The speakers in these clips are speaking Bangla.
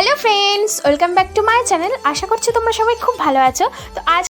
Hello friends welcome back to my channel আশা করছি তোমরা সবাই খুব ভালো আছো। তো আজ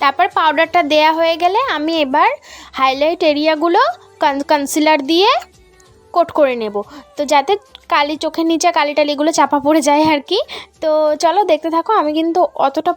তারপর পাউডারটা দেয়া হয়ে গেলে আমি এবার হাইলাইট এরিয়াগুলো কনসিলার দিয়ে কোট করে নেব। তো যাতে কালি চোখের নিচে কালি টালিগুলো চাপা পড়ে যায় আর কি। তো চলো দেখতে থাকো, আমি কিন্তু অতটা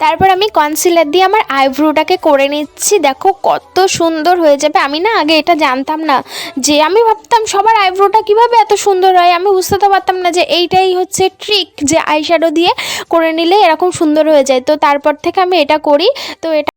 তারপর আমি কনসিলার দিয়ে আমার আইব্রোটাকে করে নিচ্ছি। দেখো কত সুন্দর হয়ে যাবে। আমি না আগে এটা জানতাম না যে আমি ভাবতাম সবার আইব্রোটা কীভাবে এত সুন্দর হয়। আমি বুঝতে তো পারতাম না যে এইটাই হচ্ছে ট্রিক যে আইশ্যাডো দিয়ে করে নিলে এরকম সুন্দর হয়ে যায়। তো তারপর থেকে আমি এটা করি। তো এটা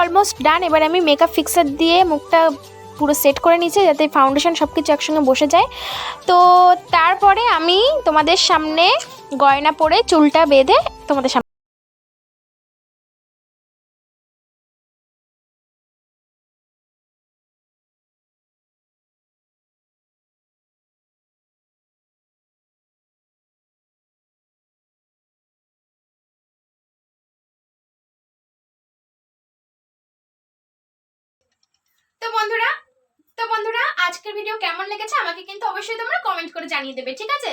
অলমোস্ট ডান এবার আমি মেকআপ ফিক্সার দিয়ে মুখটা পুরো সেট করে নিয়েছি যাতে ফাউন্ডেশন সব কিছু একসঙ্গে বসে যায়। তো তারপরে আমি তোমাদের সামনে গয়না পরে চুলটা বেঁধে তোমাদের সামনে তো বন্ধুরা তো বন্ধুরা, আজকের ভিডিও কেমন লেগেছে আমাকে কিন্তু অবশ্যই তোমরা কমেন্ট করে জানিয়ে দেবে, ঠিক আছে?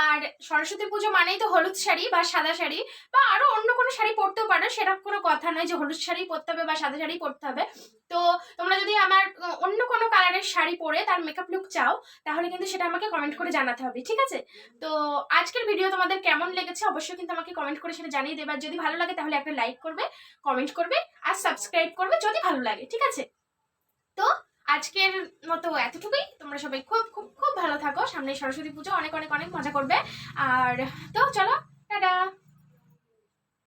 আর সরস্বতী পুজো মানেই তো হলুদ শাড়ি বা সাদা শাড়ি বা আরও অন্য কোনো শাড়ি পরতেও পারো সেরকম কোনো কথা নয় যে হলুদ শাড়ি পরতে হবে বা সাদা শাড়ি পরতে হবে। তো তোমরা যদি আমার অন্য কোনো কালারের শাড়ি পরে তার মেকআপ লুক চাও, তাহলে কিন্তু সেটা আমাকে কমেন্ট করে জানাতে হবে, ঠিক আছে? তো আজকের ভিডিও তোমাদের কেমন লেগেছে অবশ্যই কিন্তু আমাকে কমেন্ট করে সেটা জানিয়ে দেবে। আর যদি ভালো লাগে তাহলে একটা লাইক করবে কমেন্ট করবে, আর সাবস্ক্রাইব করবে যদি ভালো লাগে, ঠিক আছে? তো আজকের মতো এতটুকুই। তোমরা সবাই খুব খুব খুব ভালো থাকো। সামনে সরস্বতী পুজো। অনেক অনেক অনেক মজা করবে। আর তো চলো, টাটা!